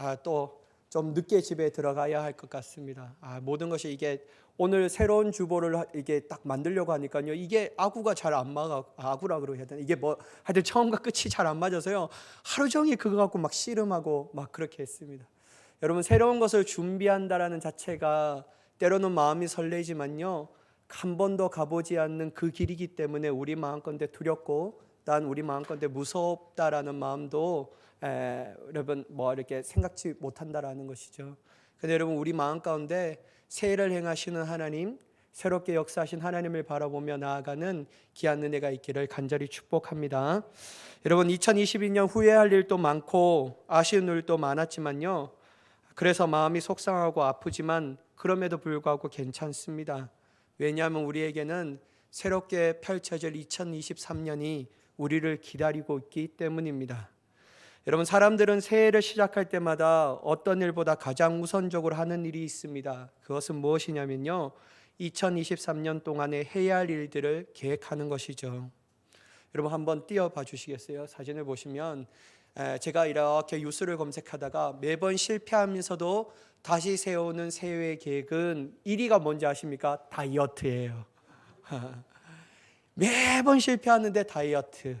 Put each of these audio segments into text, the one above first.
아, 또 좀 늦게 집에 들어가야 할 것 같습니다. 아, 모든 것이 이게 오늘 새로운 주보를 하- 이게 딱 만들려고 하니까요. 이게 아구가 잘 안 맞아. 아구라 그러고 해야 되나? 이게 뭐 하여튼 처음과 끝이 잘 안 맞아서요. 하루 종일 그거 갖고 막 씨름하고 막 그렇게 했습니다. 여러분 새로운 것을 준비한다라는 자체가 때로는 마음이 설레지만요. 한 번도 가보지 않는 그 길이기 때문에 우리 마음건데 두렵고 난 우리 마음건데 무섭다라는 마음도 에, 여러분 뭐 이렇게 생각지 못한다라는 것이죠. 근데 여러분 우리 마음 가운데 새해를 행하시는 하나님, 새롭게 역사하신 하나님을 바라보며 나아가는 귀한 은혜가 있기를 간절히 축복합니다. 여러분 2022년 후회할 일도 많고 아쉬운 일도 많았지만요. 그래서 마음이 속상하고 아프지만 그럼에도 불구하고 괜찮습니다. 왜냐하면 우리에게는 새롭게 펼쳐질 2023년이 우리를 기다리고 있기 때문입니다. 여러분 사람들은 새해를 시작할 때마다 어떤 일보다 가장 우선적으로 하는 일이 있습니다. 그것은 무엇이냐면요. 2023년 동안에 해야 할 일들을 계획하는 것이죠. 여러분 한번 띄워봐 주시겠어요? 사진을 보시면 에, 제가 이렇게 뉴스를 검색하다가 매번 실패하면서도 다시 세우는 새해 계획은 1위가 뭔지 아십니까? 다이어트예요. 매번 실패하는데 다이어트.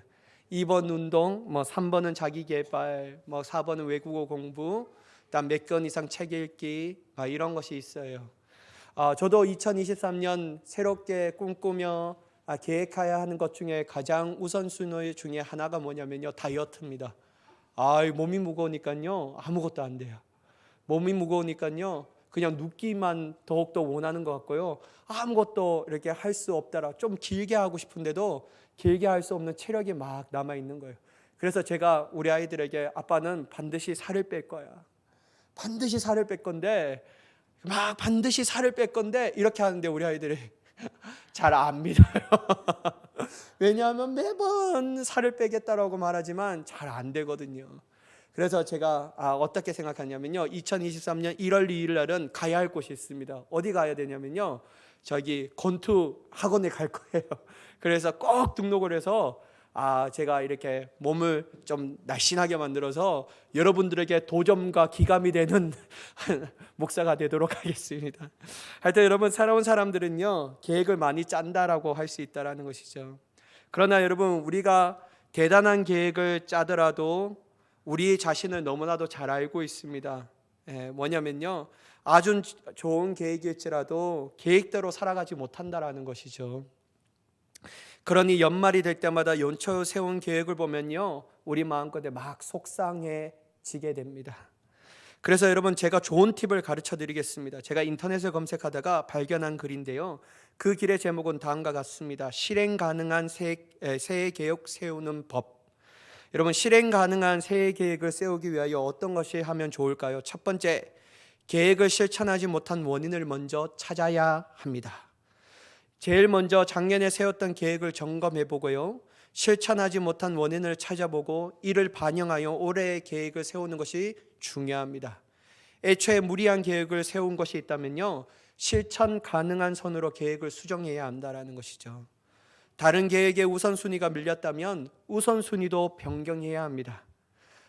2번 운동, 뭐 3번은 자기 개발, 뭐 4번은 외국어 공부, 그다음 몇 권 이상 책 읽기 아, 이런 것이 있어요. 아, 저도 2023년 새롭게 꿈꾸며 아, 계획해야 하는 것 중에 가장 우선순위 중에 하나가 뭐냐면요 다이어트입니다. 아, 몸이 무거우니까요 아무것도 안 돼요. 몸이 무거우니까요 그냥 눕기만 더욱더 원하는 것 같고요 아무것도 이렇게 할 수 없다라 좀 길게 하고 싶은데도 길게 할 수 없는 체력이 막 남아 있는 거예요. 그래서 제가 우리 아이들에게 아빠는 반드시 살을 뺄 거야. 반드시 살을 뺄 건데 막 반드시 살을 뺄 건데 이렇게 하는데 우리 아이들이 잘 안 믿어요. 왜냐하면 매번 살을 빼겠다라고 말하지만 잘 안 되거든요. 그래서 제가 아, 어떻게 생각하냐면요. 2023년 1월 2일 날은 가야 할 곳이 있습니다. 어디 가야 되냐면요. 저기 권투 학원에 갈 거예요. 그래서 꼭 등록을 해서 아, 제가 이렇게 몸을 좀 날씬하게 만들어서 여러분들에게 도점과 기감이 되는 목사가 되도록 하겠습니다. 하여튼 여러분 살아온 사람들은요 계획을 많이 짠다라고 할 수 있다라는 것이죠. 그러나 여러분 우리가 대단한 계획을 짜더라도 우리 자신을 너무나도 잘 알고 있습니다. 예, 뭐냐면요 아주 좋은 계획일지라도 계획대로 살아가지 못한다라는 것이죠. 그러니 연말이 될 때마다 연초 세운 계획을 보면요 우리 마음껏에 막 속상해지게 됩니다. 그래서 여러분 제가 좋은 팁을 가르쳐 드리겠습니다. 제가 인터넷을 검색하다가 발견한 글인데요. 그 길의 제목은 다음과 같습니다. 실행 가능한 새, 에, 새해 계획 세우는 법. 여러분 실행 가능한 새해 계획을 세우기 위하여 어떤 것이 하면 좋을까요? 첫 번째, 계획을 실천하지 못한 원인을 먼저 찾아야 합니다. 제일 먼저 작년에 세웠던 계획을 점검해 보고요. 실천하지 못한 원인을 찾아보고 이를 반영하여 올해의 계획을 세우는 것이 중요합니다. 애초에 무리한 계획을 세운 것이 있다면요. 실천 가능한 선으로 계획을 수정해야 한다라는 것이죠. 다른 계획의 우선순위가 밀렸다면 우선순위도 변경해야 합니다.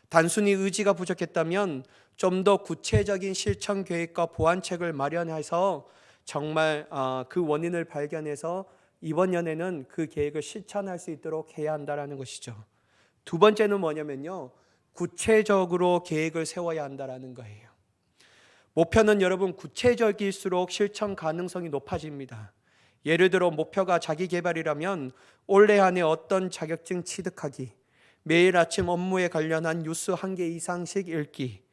단순히 의지가 부족했다면 좀 더 구체적인 실천 계획과 보완책을 마련해서 정말 아, 그 원인을 발견해서 이번 년에는 그 계획을 실천할 수 있도록 해야 한다라는 것이죠. 두 번째는 뭐냐면요. 구체적으로 계획을 세워야 한다라는 거예요. 목표는 여러분 구체적일수록 실천 가능성이 높아집니다. 예를 들어 목표가 자기 개발이라면 올해 안에 어떤 자격증 취득하기, 매일 아침 업무에 관련한 뉴스 한 개 이상씩 읽기,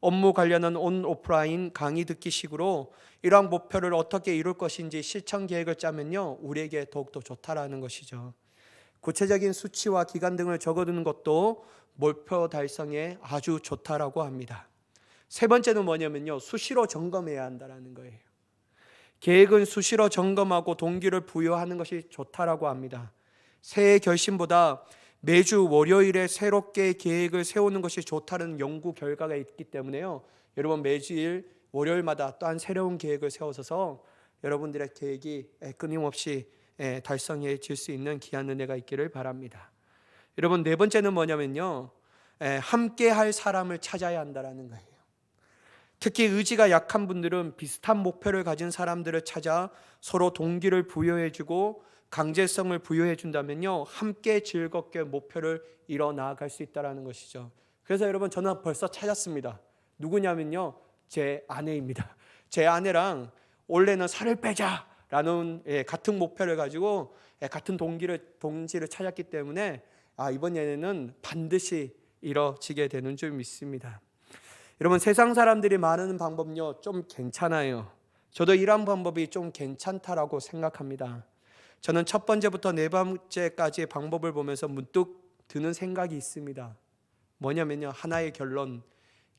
업무 관련한 온 오프라인 강의 듣기 식으로 이러한 목표를 어떻게 이룰 것인지 실천 계획을 짜면요 우리에게 더욱더 좋다라는 것이죠. 구체적인 수치와 기간 등을 적어두는 것도 목표 달성에 아주 좋다라고 합니다. 세 번째는 뭐냐면요 수시로 점검해야 한다라는 거예요. 계획은 수시로 점검하고 동기를 부여하는 것이 좋다라고 합니다. 새해 결심보다 매주 월요일에 새롭게 계획을 세우는 것이 좋다는 연구 결과가 있기 때문에요. 여러분 매주일 월요일마다 또한 새로운 계획을 세워서 여러분들의 계획이 끊임없이 달성해질 수 있는 귀한 은혜가 있기를 바랍니다. 여러분 네 번째는 뭐냐면요. 함께 할 사람을 찾아야 한다라는 거예요. 특히 의지가 약한 분들은 비슷한 목표를 가진 사람들을 찾아 서로 동기를 부여해주고 강제성을 부여해준다면요 함께 즐겁게 목표를 이뤄 나아갈 수 있다라는 것이죠. 그래서 여러분 저는 벌써 찾았습니다. 누구냐면요 제 아내입니다. 제 아내랑 원래는 살을 빼자라는 예, 같은 목표를 가지고 예, 같은 동기를 동지를 찾았기 때문에 아 이번에는 반드시 이뤄지게 되는 줄 믿습니다. 여러분 세상 사람들이 말하는 방법요 좀 괜찮아요. 저도 이런 방법이 좀 괜찮다라고 생각합니다. 저는 첫 번째부터 네 번째까지의 방법을 보면서 문득 드는 생각이 있습니다. 뭐냐면요 하나의 결론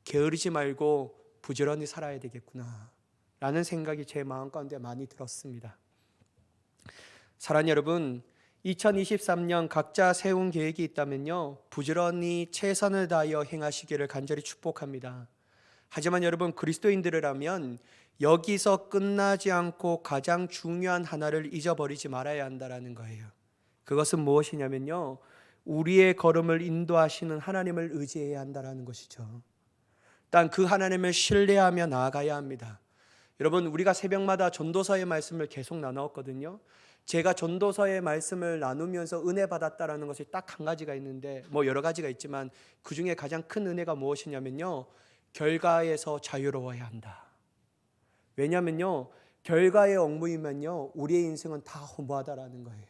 게으르지 말고 부지런히 살아야 되겠구나 라는 생각이 제 마음 가운데 많이 들었습니다. 사랑하는 여러분 2023년 각자 세운 계획이 있다면요 부지런히 최선을 다하여 행하시기를 간절히 축복합니다. 하지만 여러분 그리스도인들이라면 여기서 끝나지 않고 가장 중요한 하나를 잊어버리지 말아야 한다라는 거예요. 그것은 무엇이냐면요 우리의 걸음을 인도하시는 하나님을 의지해야 한다라는 것이죠. 단그 하나님을 신뢰하며 나아가야 합니다. 여러분 우리가 새벽마다 전도서의 말씀을 계속 나누었거든요. 제가 전도서의 말씀을 나누면서 은혜 받았다라는 것이 딱 한 가지가 있는데 뭐 여러 가지가 있지만 그 중에 가장 큰 은혜가 무엇이냐면요. 결과에서 자유로워야 한다. 왜냐면요. 결과에 얽매이면요. 우리의 인생은 다 허무하다라는 거예요.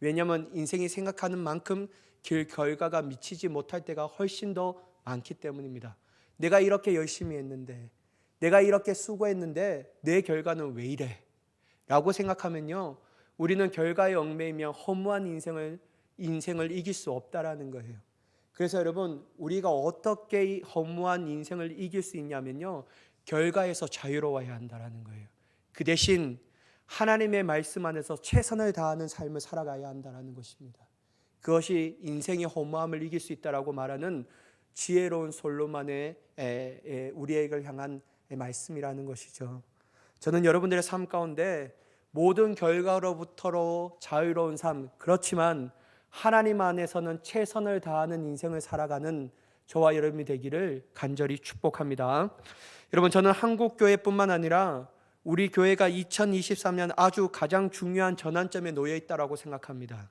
왜냐하면 인생이 생각하는 만큼 길 결과가 미치지 못할 때가 훨씬 더 많기 때문입니다. 내가 이렇게 열심히 했는데 내가 이렇게 수고했는데 내 결과는 왜 이래? 라고 생각하면요. 우리는 결과에 얽매이며 허무한 인생을 인생을 이길 수 없다라는 거예요. 그래서 여러분 우리가 어떻게 허무한 인생을 이길 수 있냐면요. 결과에서 자유로워야 한다라는 거예요. 그 대신 하나님의 말씀 안에서 최선을 다하는 삶을 살아가야 한다라는 것입니다. 그것이 인생의 허무함을 이길 수 있다라고 말하는 지혜로운 솔로몬의 우리에게 향한 말씀이라는 것이죠. 저는 여러분들의 삶 가운데 모든 결과로부터로 자유로운 삶 그렇지만 하나님 안에서는 최선을 다하는 인생을 살아가는 저와 여러분이 되기를 간절히 축복합니다. 여러분 저는 한국 교회뿐만 아니라 우리 교회가 2023년 아주 가장 중요한 전환점에 놓여 있다라고 생각합니다.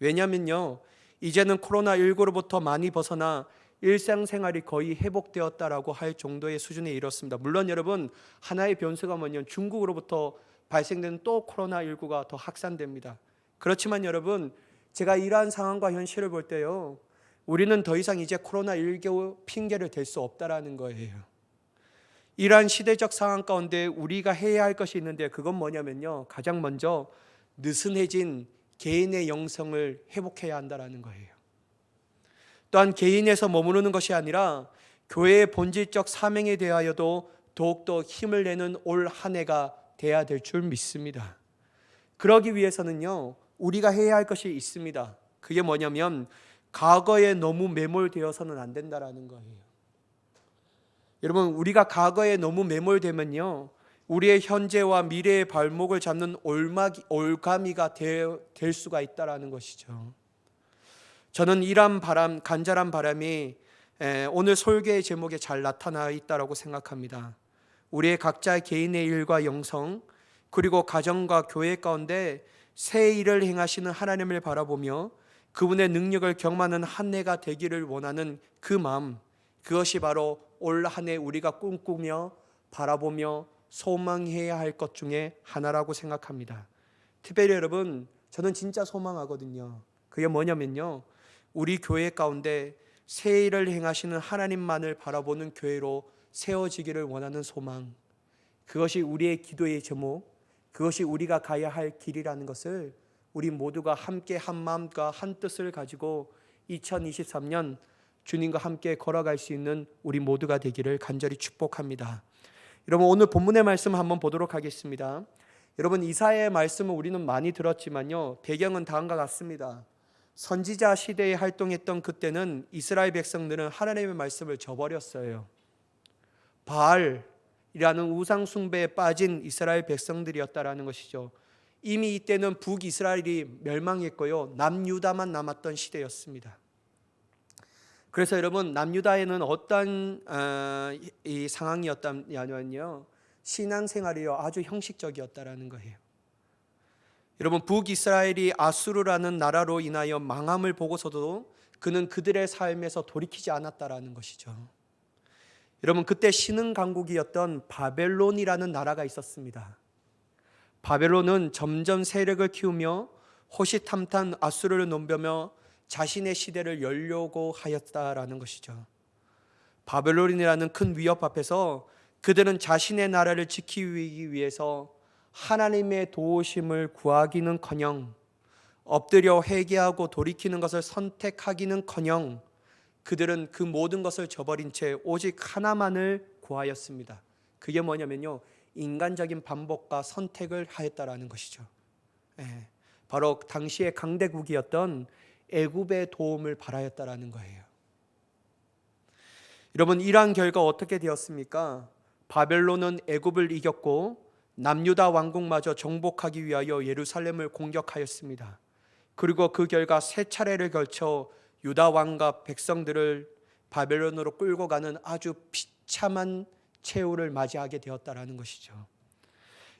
왜냐면요. 이제는 코로나 19로부터 많이 벗어나 일상생활이 거의 회복되었다라고 할 정도의 수준에 이르렀습니다. 물론 여러분 하나의 변수가 뭐냐면 중국으로부터 발생되는 또 코로나 19가 더 확산됩니다. 그렇지만 여러분 제가 이러한 상황과 현실을 볼 때요. 우리는 더 이상 이제 코로나 19 핑계를 댈 수 없다라는 거예요. 이러한 시대적 상황 가운데 우리가 해야 할 것이 있는데 그건 뭐냐면요. 가장 먼저 느슨해진 개인의 영성을 회복해야 한다라는 거예요. 또한 개인에서 머무르는 것이 아니라 교회의 본질적 사명에 대하여도 더욱더 힘을 내는 올 한 해가 돼야 될 줄 믿습니다. 그러기 위해서는요, 우리가 해야 할 것이 있습니다. 그게 뭐냐면, 과거에 너무 매몰되어서는 안 된다라는 거예요. 여러분, 우리가 과거에 너무 매몰되면요, 우리의 현재와 미래의 발목을 잡는 올마기, 올가미가 될, 될 수가 있다라는 것이죠. 저는 이런 바람, 간절한 바람이 오늘 설교의 제목에 잘 나타나 있다라고 생각합니다. 우리의 각자 개인의 일과 영성 그리고 가정과 교회 가운데 새 일을 행하시는 하나님을 바라보며 그분의 능력을 경험하는 한 해가 되기를 원하는 그 마음 그것이 바로 올 한 해 우리가 꿈꾸며 바라보며 소망해야 할 것 중에 하나라고 생각합니다. 특별히 여러분 저는 진짜 소망하거든요. 그게 뭐냐면요. 우리 교회 가운데 새 일을 행하시는 하나님만을 바라보는 교회로 세워지기를 원하는 소망. 그것이 우리의 기도의 제목, 그것이 우리가 가야 할 길이라는 것을 우리 모두가 함께 한 마음과 한 뜻을 가지고 2023년 주님과 함께 걸어갈 수 있는 우리 모두가 되기를 간절히 축복합니다. 여러분 오늘 본문의 말씀 한번 보도록 하겠습니다. 여러분 이사의 말씀을 우리는 많이 들었지만요. 배경은 다음과 같습니다. 선지자 시대에 활동했던 그때는 이스라엘 백성들은 하나님의 말씀을 저버렸어요. 바알이라는 우상 숭배에 빠진 이스라엘 백성들이었다라는 것이죠. 이미 이때는 북이스라엘이 멸망했고요. 남유다만 남았던 시대였습니다. 그래서 여러분 남유다에는 어떤 어, 이- 이 상황이었다면요 신앙생활이요 아주 형식적이었다라는 거예요. 여러분 북이스라엘이 아수르라는 나라로 인하여 망함을 보고서도 그는 그들의 삶에서 돌이키지 않았다라는 것이죠. 여러분 그때 신흥 강국이었던 바벨론이라는 나라가 있었습니다. 바벨론은 점점 세력을 키우며 호시탐탐 아수르를 넘보며 자신의 시대를 열려고 하였다라는 것이죠. 바벨론이라는 큰 위협 앞에서 그들은 자신의 나라를 지키기 위해서 하나님의 도우심을 구하기는커녕 엎드려 회개하고 돌이키는 것을 선택하기는커녕 그들은 그 모든 것을 저버린 채 오직 하나만을 구하였습니다. 그게 뭐냐면요. 인간적인 반복과 선택을 하였다라는 것이죠. 예, 바로 당시의 강대국이었던 애굽의 도움을 바라였다라는 거예요. 여러분 이러한 결과 어떻게 되었습니까? 바벨론은 애굽을 이겼고 남유다 왕국마저 정복하기 위하여 예루살렘을 공격하였습니다. 그리고 그 결과 세 차례를 걸쳐 유다 왕과 백성들을 바벨론으로 끌고 가는 아주 비참한 최후를 맞이하게 되었다라는 것이죠.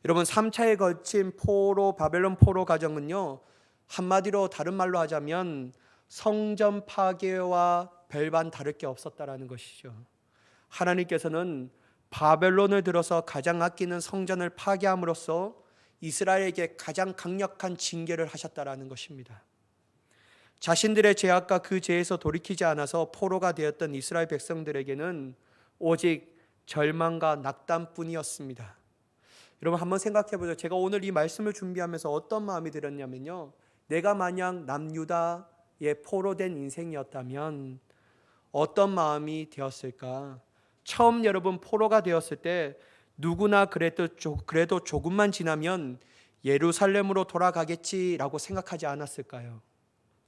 여러분 3차에 걸친 포로 바벨론 포로 과정은요. 한마디로 다른 말로 하자면 성전 파괴와 별반 다를 게 없었다라는 것이죠. 하나님께서는 바벨론을 들어서 가장 아끼는 성전을 파괴함으로써 이스라엘에게 가장 강력한 징계를 하셨다라는 것입니다. 자신들의 죄악과 그 죄에서 돌이키지 않아서 포로가 되었던 이스라엘 백성들에게는 오직 절망과 낙담뿐이었습니다. 여러분 한번 생각해 보죠. 제가 오늘 이 말씀을 준비하면서 어떤 마음이 들었냐면요. 내가 만약 남유다의 포로된 인생이었다면 어떤 마음이 되었을까? 처음 여러분 포로가 되었을 때 누구나 그래도 조, 그래도 조금만 지나면 예루살렘으로 돌아가겠지라고 생각하지 않았을까요?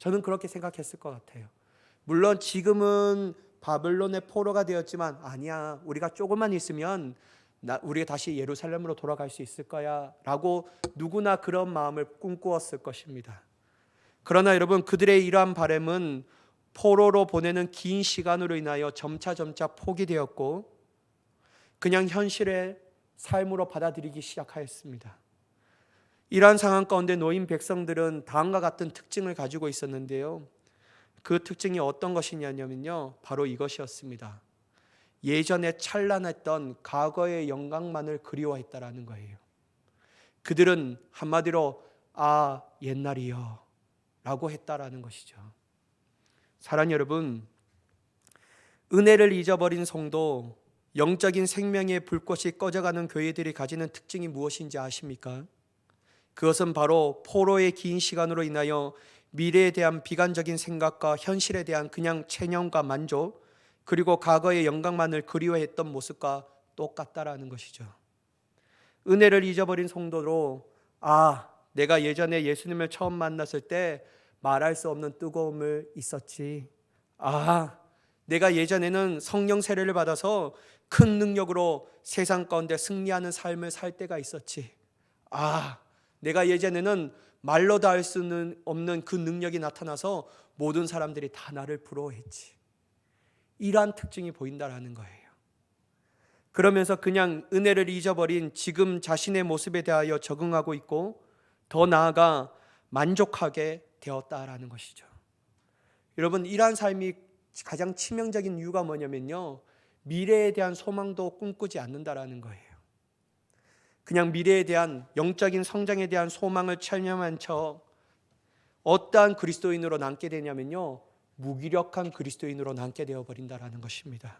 저는 그렇게 생각했을 것 같아요. 물론 지금은 바벨론의 포로가 되었지만 아니야. 우리가 조금만 있으면 나, 우리가 다시 예루살렘으로 돌아갈 수 있을 거야라고 누구나 그런 마음을 꿈꾸었을 것입니다. 그러나 여러분 그들의 이러한 바램은 포로로 보내는 긴 시간으로 인하여 점차 점차 포기되었고 그냥 현실의 삶으로 받아들이기 시작하였습니다. 이러한 상황 가운데 노인 백성들은 다음과 같은 특징을 가지고 있었는데요. 그 특징이 어떤 것이냐면요. 바로 이것이었습니다. 예전에 찬란했던 과거의 영광만을 그리워했다라는 거예요. 그들은 한마디로 아 옛날이요 라고 했다라는 것이죠. 사랑 여러분, 은혜를 잊어버린 성도, 영적인 생명의 불꽃이 꺼져가는 교회들이 가지는 특징이 무엇인지 아십니까? 그것은 바로 포로의 긴 시간으로 인하여 미래에 대한 비관적인 생각과 현실에 대한 그냥 체념과 만족, 그리고 과거의 영광만을 그리워했던 모습과 똑같다라는 것이죠. 은혜를 잊어버린 성도로 아, 내가 예전에 예수님을 처음 만났을 때 말할 수 없는 뜨거움을 있었지. 아, 내가 예전에는 성령 세례를 받아서 큰 능력으로 세상 가운데 승리하는 삶을 살 때가 있었지. 아, 내가 예전에는 말로 다 할 수는 없는 그 능력이 나타나서 모든 사람들이 다 나를 부러워했지. 이러한 특징이 보인다라는 거예요. 그러면서 그냥 은혜를 잊어버린 지금 자신의 모습에 대하여 적응하고 있고 더 나아가 만족하게 되었다라는 것이죠. 여러분 이러한 삶이 가장 치명적인 이유가 뭐냐면요. 미래에 대한 소망도 꿈꾸지 않는다라는 거예요. 그냥 미래에 대한 영적인 성장에 대한 소망을 체념한 척 어떠한 그리스도인으로 남게 되냐면요. 무기력한 그리스도인으로 남게 되어 버린다라는 것입니다.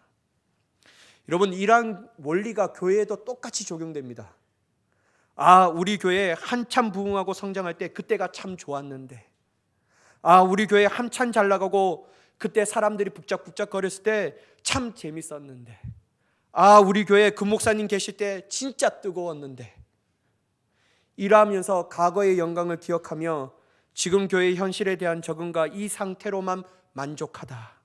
여러분 이러한 원리가 교회에도 똑같이 적용됩니다. 아, 우리 교회 한참 부흥하고 성장할 때 그때가 참 좋았는데. 아, 우리 교회 한참 잘 나가고 그때 사람들이 북적북적 거렸을 때 참 재밌었는데. 아, 우리 교회 그 목사님 계실 때 진짜 뜨거웠는데. 이러하면서 과거의 영광을 기억하며 지금 교회의 현실에 대한 적응과 이 상태로만 만족하다.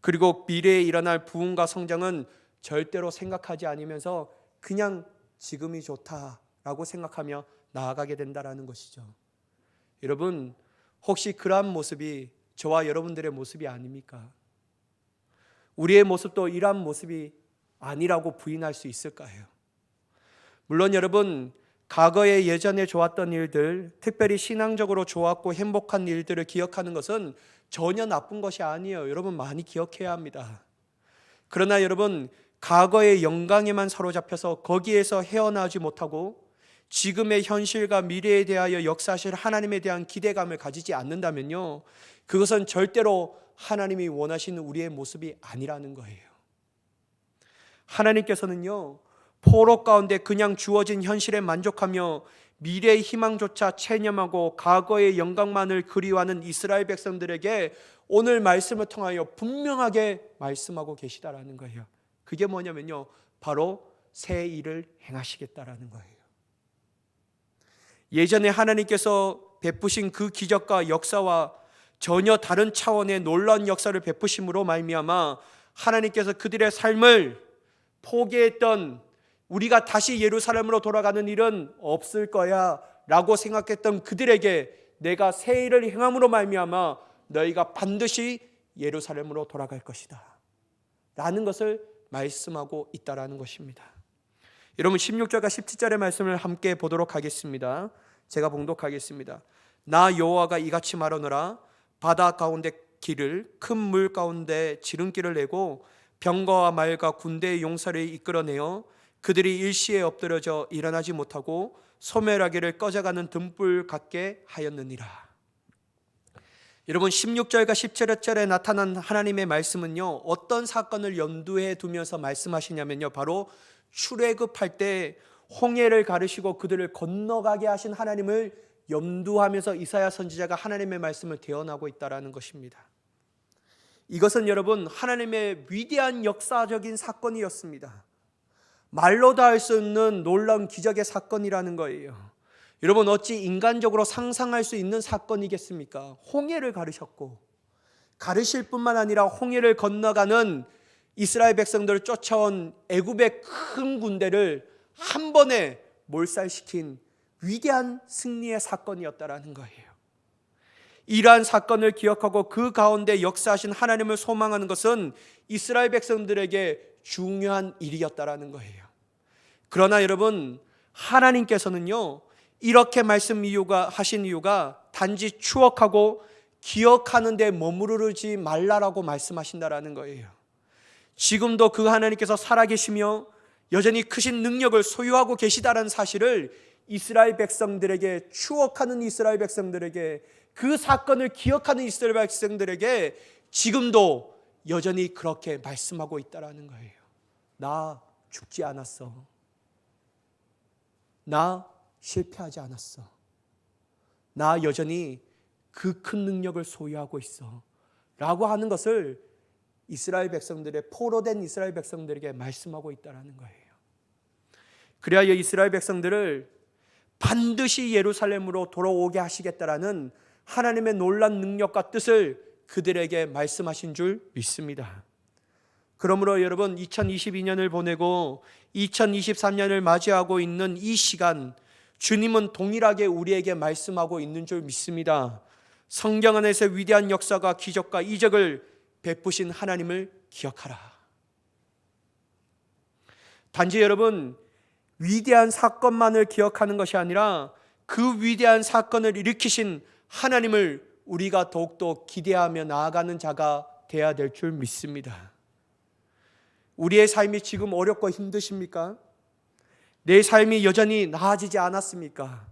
그리고 미래에 일어날 부흥과 성장은 절대로 생각하지 않으면서 그냥 지금이 좋다라고 생각하며 나아가게 된다라는 것이죠. 여러분, 혹시 그러한 모습이 저와 여러분들의 모습이 아닙니까? 우리의 모습도 이러한 모습이 아니라고 부인할 수 있을까요? 물론 여러분 과거에 예전에 좋았던 일들, 특별히 신앙적으로 좋았고 행복한 일들을 기억하는 것은 전혀 나쁜 것이 아니에요. 여러분 많이 기억해야 합니다. 그러나 여러분 과거의 영광에만 사로잡혀서 거기에서 헤어나지 못하고 지금의 현실과 미래에 대하여 역사실 하나님에 대한 기대감을 가지지 않는다면요. 그것은 절대로 하나님이 원하시는 우리의 모습이 아니라는 거예요. 하나님께서는요. 포로 가운데 그냥 주어진 현실에 만족하며 미래의 희망조차 체념하고 과거의 영광만을 그리워하는 이스라엘 백성들에게 오늘 말씀을 통하여 분명하게 말씀하고 계시다라는 거예요. 그게 뭐냐면요. 바로 새 일을 행하시겠다라는 거예요. 예전에 하나님께서 베푸신 그 기적과 역사와 전혀 다른 차원의 놀라운 역사를 베푸심으로 말미암아 하나님께서 그들의 삶을 포기했던 우리가 다시 예루살렘으로 돌아가는 일은 없을 거야 라고 생각했던 그들에게 내가 새 일을 행함으로 말미암아 너희가 반드시 예루살렘으로 돌아갈 것이다. 라는 것을 말씀하고 있다라는 것입니다. 여러분 16절과 17절의 말씀을 함께 보도록 하겠습니다. 제가 봉독하겠습니다. 나 여호와가 이같이 말하노라 바다 가운데 길을 큰 물 가운데 지름길을 내고 병거와 말과 군대의 용사를 이끌어내어 그들이 일시에 엎드려져 일어나지 못하고 소멸하기를 꺼져가는 등불 같게 하였느니라. 여러분 16절과 17절에 나타난 하나님의 말씀은요. 어떤 사건을 염두에 두면서 말씀하시냐면요. 바로 출애굽할 때 홍해를 가르시고 그들을 건너가게 하신 하나님을 염두하면서 이사야 선지자가 하나님의 말씀을 대언하고 있다라는 것입니다. 이것은 여러분 하나님의 위대한 역사적인 사건이었습니다. 말로 다 할 수 없는 놀라운 기적의 사건이라는 거예요. 여러분 어찌 인간적으로 상상할 수 있는 사건이겠습니까? 홍해를 가르셨고 가르실 뿐만 아니라 홍해를 건너가는 이스라엘 백성들을 쫓아온 애굽의 큰 군대를 한 번에 몰살시킨 위대한 승리의 사건이었다라는 거예요. 이러한 사건을 기억하고 그 가운데 역사하신 하나님을 소망하는 것은 이스라엘 백성들에게 중요한 일이었다라는 거예요. 그러나 여러분 하나님께서는요 이렇게 말씀 이유가 하신 이유가 단지 추억하고 기억하는 데 머무르지 말라라고 말씀하신다라는 거예요. 지금도 그 하나님께서 살아계시며 여전히 크신 능력을 소유하고 계시다는 사실을 이스라엘 백성들에게 추억하는 이스라엘 백성들에게 그 사건을 기억하는 이스라엘 백성들에게 지금도 여전히 그렇게 말씀하고 있다라는 거예요. 나 죽지 않았어. 나 실패하지 않았어. 나 여전히 그 큰 능력을 소유하고 있어. 라고 하는 것을 이스라엘 백성들의 포로된 이스라엘 백성들에게 말씀하고 있다라는 거예요. 그래야 이스라엘 백성들을 반드시 예루살렘으로 돌아오게 하시겠다라는 하나님의 놀란 능력과 뜻을 그들에게 말씀하신 줄 믿습니다. 그러므로 여러분 2022년을 보내고 2023년을 맞이하고 있는 이 시간 주님은 동일하게 우리에게 말씀하고 있는 줄 믿습니다. 성경 안에서 위대한 역사가 기적과 이적을 베푸신 하나님을 기억하라. 단지 여러분 위대한 사건만을 기억하는 것이 아니라 그 위대한 사건을 일으키신 하나님을 우리가 더욱더 기대하며 나아가는 자가 되어야 될 줄 믿습니다. 우리의 삶이 지금 어렵고 힘드십니까? 내 삶이 여전히 나아지지 않았습니까?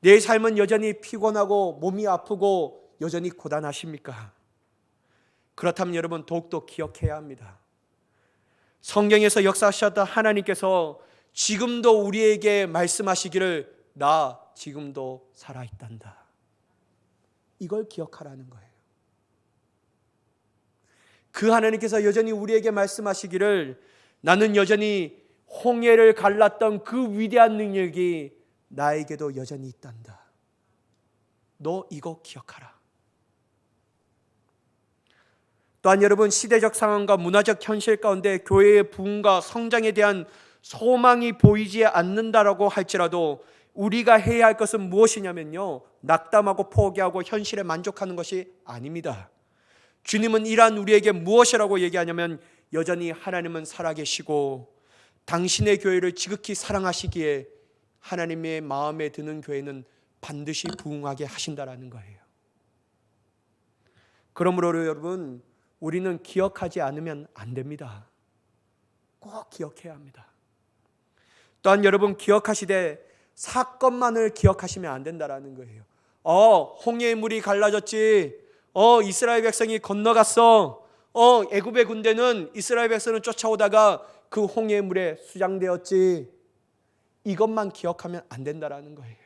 내 삶은 여전히 피곤하고 몸이 아프고 여전히 고단하십니까? 그렇다면 여러분 더욱더 기억해야 합니다. 성경에서 역사하셨던 하나님께서 지금도 우리에게 말씀하시기를 나 지금도 살아있단다. 이걸 기억하라는 거예요. 그 하나님께서 여전히 우리에게 말씀하시기를 나는 여전히 홍해를 갈랐던 그 위대한 능력이 나에게도 여전히 있단다. 너 이거 기억하라. 또한 여러분 시대적 상황과 문화적 현실 가운데 교회의 부흥과 성장에 대한 소망이 보이지 않는다라고 할지라도 우리가 해야 할 것은 무엇이냐면요. 낙담하고 포기하고 현실에 만족하는 것이 아닙니다. 주님은 이러한 우리에게 무엇이라고 얘기하냐면 여전히 하나님은 살아계시고 당신의 교회를 지극히 사랑하시기에 하나님의 마음에 드는 교회는 반드시 부흥하게 하신다라는 거예요. 그러므로 여러분 우리는 기억하지 않으면 안 됩니다. 꼭 기억해야 합니다. 또한 여러분 기억하시되 사건만을 기억하시면 안 된다라는 거예요. 어, 홍해의 물이 갈라졌지. 어, 이스라엘 백성이 건너갔어. 어, 애굽의 군대는 이스라엘 백성을 쫓아오다가 그 홍해의 물에 수장되었지. 이것만 기억하면 안 된다라는 거예요.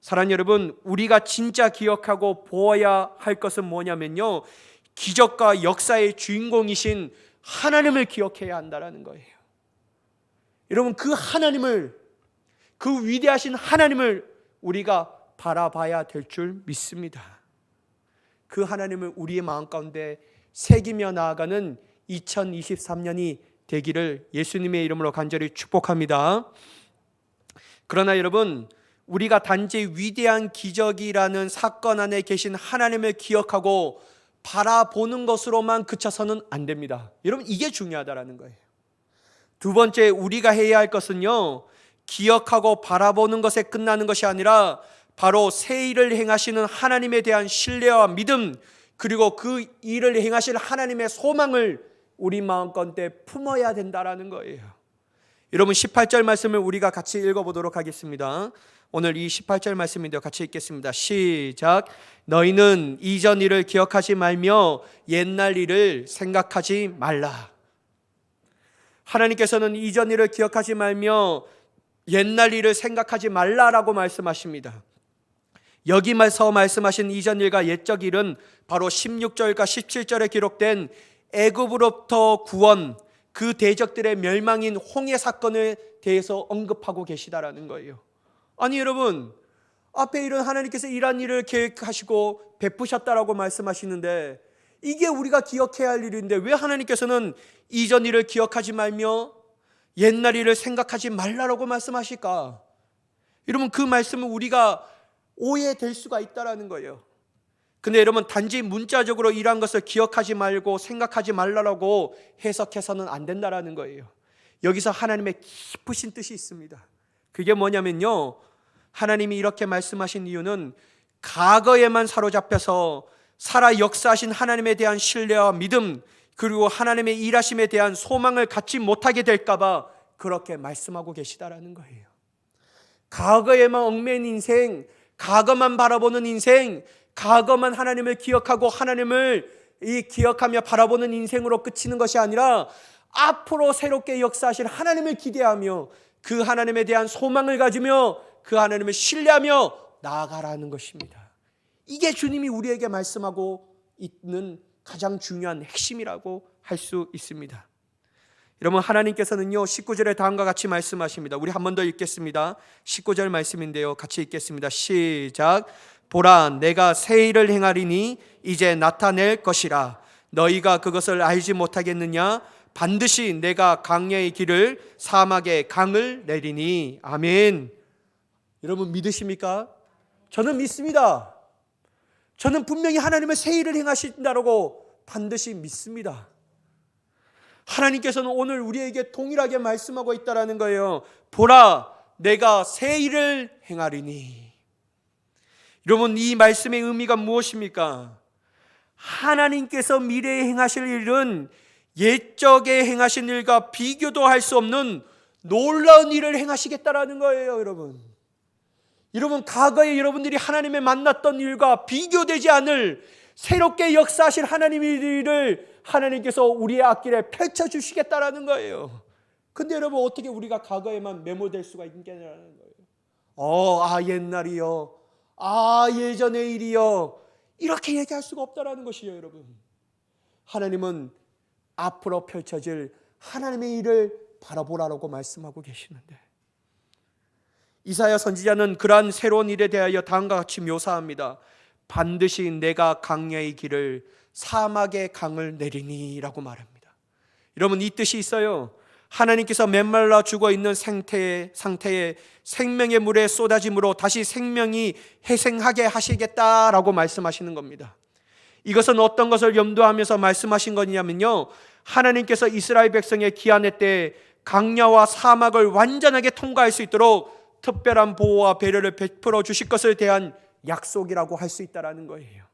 사랑 여러분, 우리가 진짜 기억하고 보아야 할 것은 뭐냐면요. 기적과 역사의 주인공이신 하나님을 기억해야 한다라는 거예요. 여러분, 그 하나님을 그 위대하신 하나님을 우리가 바라봐야 될 줄 믿습니다. 그 하나님을 우리의 마음 가운데 새기며 나아가는 2023년이 되기를 예수님의 이름으로 간절히 축복합니다. 그러나 여러분, 우리가 단지 위대한 기적이라는 사건 안에 계신 하나님을 기억하고 바라보는 것으로만 그쳐서는 안 됩니다. 여러분, 이게 중요하다라는 거예요. 두 번째, 우리가 해야 할 것은요, 기억하고 바라보는 것에 끝나는 것이 아니라 바로 새 일을 행하시는 하나님에 대한 신뢰와 믿음 그리고 그 일을 행하실 하나님의 소망을 우리 마음 가운데 품어야 된다라는 거예요. 여러분 18절 말씀을 우리가 같이 읽어보도록 하겠습니다. 오늘 이 18절 말씀인데요. 같이 읽겠습니다. 시작. 너희는 이전 일을 기억하지 말며 옛날 일을 생각하지 말라. 하나님께서는 이전 일을 기억하지 말며 옛날 일을 생각하지 말라라고 말씀하십니다. 여기서 말씀하신 이전 일과 옛적 일은 바로 16절과 17절에 기록된 애굽으로부터 구원 그 대적들의 멸망인 홍해 사건에 대해서 언급하고 계시다라는 거예요. 아니 여러분 앞에 이런 하나님께서 이러한 일을 계획하시고 베푸셨다라고 말씀하시는데 이게 우리가 기억해야 할 일인데 왜 하나님께서는 이전 일을 기억하지 말며 옛날 일을 생각하지 말라라고 말씀하실까? 여러분 그 말씀은 우리가 오해될 수가 있다라는 거예요. 근데 여러분 단지 문자적으로 이러한 것을 기억하지 말고 생각하지 말라라고 해석해서는 안 된다라는 거예요. 여기서 하나님의 깊으신 뜻이 있습니다. 그게 뭐냐면요. 하나님이 이렇게 말씀하신 이유는 과거에만 사로잡혀서 살아 역사하신 하나님에 대한 신뢰와 믿음 그리고 하나님의 일하심에 대한 소망을 갖지 못하게 될까봐 그렇게 말씀하고 계시다라는 거예요. 과거에만 얽매인 인생, 과거만 바라보는 인생, 과거만 하나님을 기억하고 하나님을 이 기억하며 바라보는 인생으로 끝이는 것이 아니라 앞으로 새롭게 역사하실 하나님을 기대하며 그 하나님에 대한 소망을 가지며 그 하나님을 신뢰하며 나아가라는 것입니다. 이게 주님이 우리에게 말씀하고 있는 가장 중요한 핵심이라고 할 수 있습니다. 여러분 하나님께서는요 19절에 다음과 같이 말씀하십니다. 우리 한 번 더 읽겠습니다. 19절 말씀인데요. 같이 읽겠습니다. 시작. 보라 내가 새 일을 행하리니 이제 나타낼 것이라 너희가 그것을 알지 못하겠느냐 반드시 내가 강야의 길을 사막에 강을 내리니 아멘. 여러분 믿으십니까? 저는 믿습니다. 저는 분명히 하나님의 새 일을 행하신다고 반드시 믿습니다. 하나님께서는 오늘 우리에게 동일하게 말씀하고 있다라는 거예요. 보라, 내가 새 일을 행하리니. 여러분, 이 말씀의 의미가 무엇입니까? 하나님께서 미래에 행하실 일은 옛적에 행하신 일과 비교도 할 수 없는 놀라운 일을 행하시겠다라는 거예요, 여러분. 여러분, 과거에 여러분들이 하나님의 만났던 일과 비교되지 않을 새롭게 역사하실 하나님의 일을 하나님께서 우리의 앞길에 펼쳐 주시겠다라는 거예요. 근데 여러분 어떻게 우리가 과거에만 메모될 수가 있겠냐는 거예요. 어, 아 옛날이요. 아 예전의 일이요. 이렇게 얘기할 수가 없다라는 것이요, 여러분. 하나님은 앞으로 펼쳐질 하나님의 일을 바라보라고 말씀하고 계시는데 이사야 선지자는 그러한 새로운 일에 대하여 다음과 같이 묘사합니다. 반드시 내가 강야의 길을 사막의 강을 내리니라고 말합니다. 여러분 이 뜻이 있어요. 하나님께서 메말라 죽어 있는 상태의 상태에 생명의 물에 쏟아짐으로 다시 생명이 회생하게 하시겠다라고 말씀하시는 겁니다. 이것은 어떤 것을 염두하면서 말씀하신 거냐면요. 하나님께서 이스라엘 백성의 기한의 때 강야와 사막을 완전하게 통과할 수 있도록 특별한 보호와 배려를 베풀어 주실 것을 대한 약속이라고 할 수 있다라는 거예요.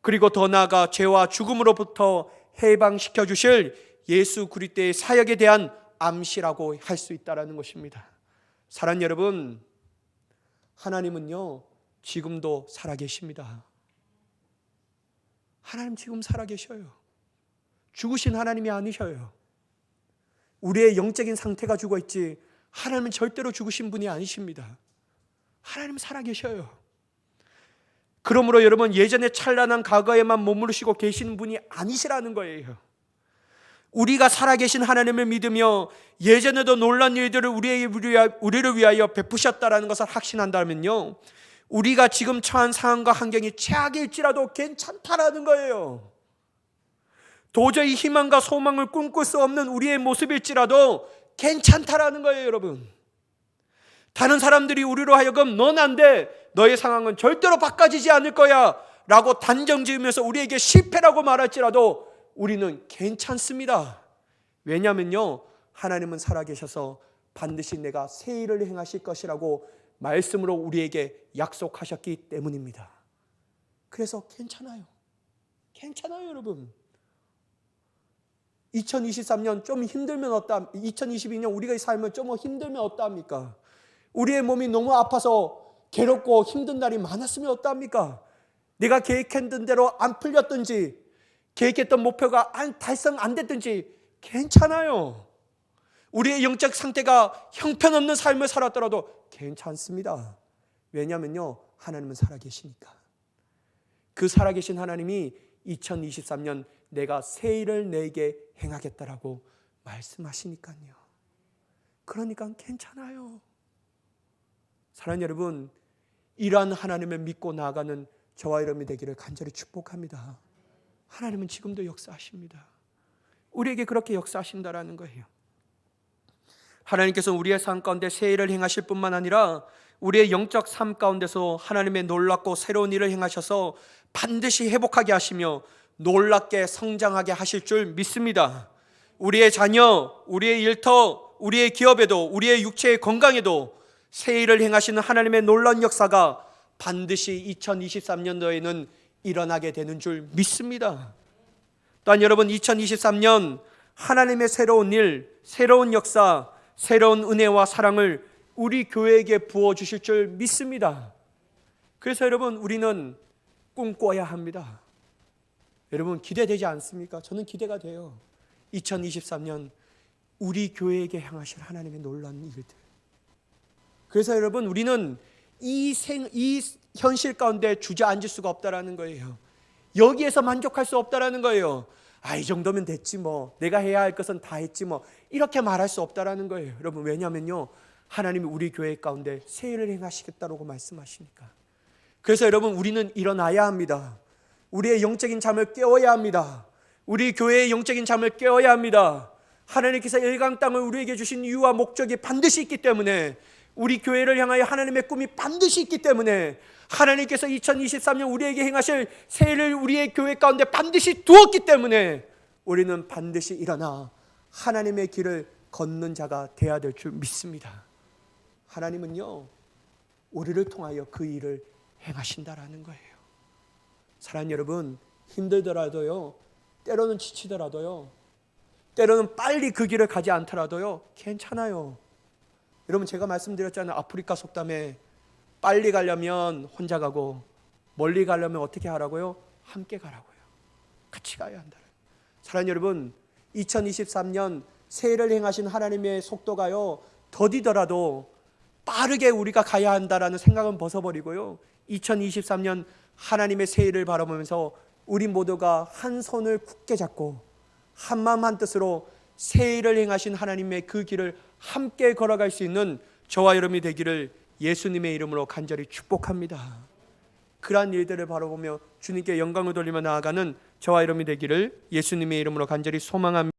그리고 더 나아가 죄와 죽음으로부터 해방시켜 주실 예수 그리스도의 사역에 대한 암시라고 할 수 있다라는 것입니다. 사랑 여러분, 하나님은요 지금도 살아 계십니다. 하나님 지금 살아 계셔요. 죽으신 하나님이 아니셔요. 우리의 영적인 상태가 죽어 있지 하나님은 절대로 죽으신 분이 아니십니다. 하나님 살아계셔요. 그러므로 여러분 예전에 찬란한 과거에만 머무르시고 계시는 분이 아니시라는 거예요. 우리가 살아계신 하나님을 믿으며 예전에도 놀란 일들을 우리를 위하여 베푸셨다라는 것을 확신한다면요. 우리가 지금 처한 상황과 환경이 최악일지라도 괜찮다라는 거예요. 도저히 희망과 소망을 꿈꿀 수 없는 우리의 모습일지라도 괜찮다라는 거예요, 여러분. 다른 사람들이 우리로 하여금 넌 안 돼. 너의 상황은 절대로 바꿔지지 않을 거야. 라고 단정 지으면서 우리에게 실패라고 말할지라도 우리는 괜찮습니다. 왜냐면요. 하나님은 살아계셔서 반드시 내가 새 일을 행하실 것이라고 말씀으로 우리에게 약속하셨기 때문입니다. 그래서 괜찮아요. 괜찮아요, 여러분. 2023년 좀 힘들면 어떠 2022년 우리가 살면 좀 힘들면 어떠합니까? 우리의 몸이 너무 아파서 괴롭고 힘든 날이 많았으면 어떠합니까? 내가 계획했던 대로 안 풀렸든지 계획했던 목표가 안, 달성 안 됐든지 괜찮아요. 우리의 영적 상태가 형편없는 삶을 살았더라도 괜찮습니다. 왜냐하면요. 하나님은 살아계시니까. 그 살아계신 하나님이 2023년 내가 새 일을 내게 행하겠다라고 말씀하시니까요. 그러니까 괜찮아요. 사랑하는 여러분, 이러한 하나님을 믿고 나아가는 저와 여러분이 되기를 간절히 축복합니다. 하나님은 지금도 역사하십니다. 우리에게 그렇게 역사하신다라는 거예요. 하나님께서 우리의 삶 가운데 새 일을 행하실 뿐만 아니라 우리의 영적 삶 가운데서 하나님의 놀랍고 새로운 일을 행하셔서 반드시 회복하게 하시며 놀랍게 성장하게 하실 줄 믿습니다. 우리의 자녀, 우리의 일터, 우리의 기업에도, 우리의 육체의 건강에도 새 일을 행하시는 하나님의 놀라운 역사가 반드시 2023년도에는 일어나게 되는 줄 믿습니다. 또한 여러분 2023년 하나님의 새로운 일, 새로운 역사, 새로운 은혜와 사랑을 우리 교회에게 부어 주실 줄 믿습니다. 그래서 여러분 우리는 꿈꿔야 합니다. 여러분 기대되지 않습니까? 저는 기대가 돼요. 2023년 우리 교회에게 향하실 하나님의 놀라운 일들. 그래서 여러분 우리는 이 생, 이 현실 가운데 주저앉을 수가 없다라는 거예요. 여기에서 만족할 수 없다라는 거예요. 아, 이 정도면 됐지 뭐. 내가 해야 할 것은 다 했지 뭐. 이렇게 말할 수 없다라는 거예요. 여러분, 왜냐면요. 하나님이 우리 교회 가운데 새 일을 행하시겠다고 말씀하시니까. 그래서 여러분, 우리는 일어나야 합니다. 우리의 영적인 잠을 깨워야 합니다. 우리 교회의 영적인 잠을 깨워야 합니다. 하나님께서 일강 땅을 우리에게 주신 이유와 목적이 반드시 있기 때문에 우리 교회를 향하여 하나님의 꿈이 반드시 있기 때문에 하나님께서 2023년 우리에게 행하실 새해를 우리의 교회 가운데 반드시 두었기 때문에 우리는 반드시 일어나 하나님의 길을 걷는 자가 되어야 될 줄 믿습니다. 하나님은요, 우리를 통하여 그 일을 행하신다라는 거예요. 사랑 여러분, 힘들더라도요, 때로는 지치더라도요, 때로는 빨리 그 길을 가지 않더라도요, 괜찮아요. 여러분, 제가 말씀드렸잖아요. 아프리카 속담에 빨리 가려면 혼자 가고, 멀리 가려면 어떻게 하라고요? 함께 가라고요. 같이 가야 한다. 사랑 여러분, 2023년 새해를 행하신 하나님의 속도가요, 더디더라도 빠르게 우리가 가야 한다라는 생각은 벗어버리고요. 2023년 하나님의 새해를 바라보면서 우리 모두가 한 손을 굳게 잡고 한 마음 한 뜻으로 새해를 행하신 하나님의 그 길을 함께 걸어갈 수 있는 저와 여러분이 되기를 예수님의 이름으로 간절히 축복합니다. 그러한 일들을 바라보며 주님께 영광을 돌리며 나아가는 저와 여러분이 되기를 예수님의 이름으로 간절히 소망합니다.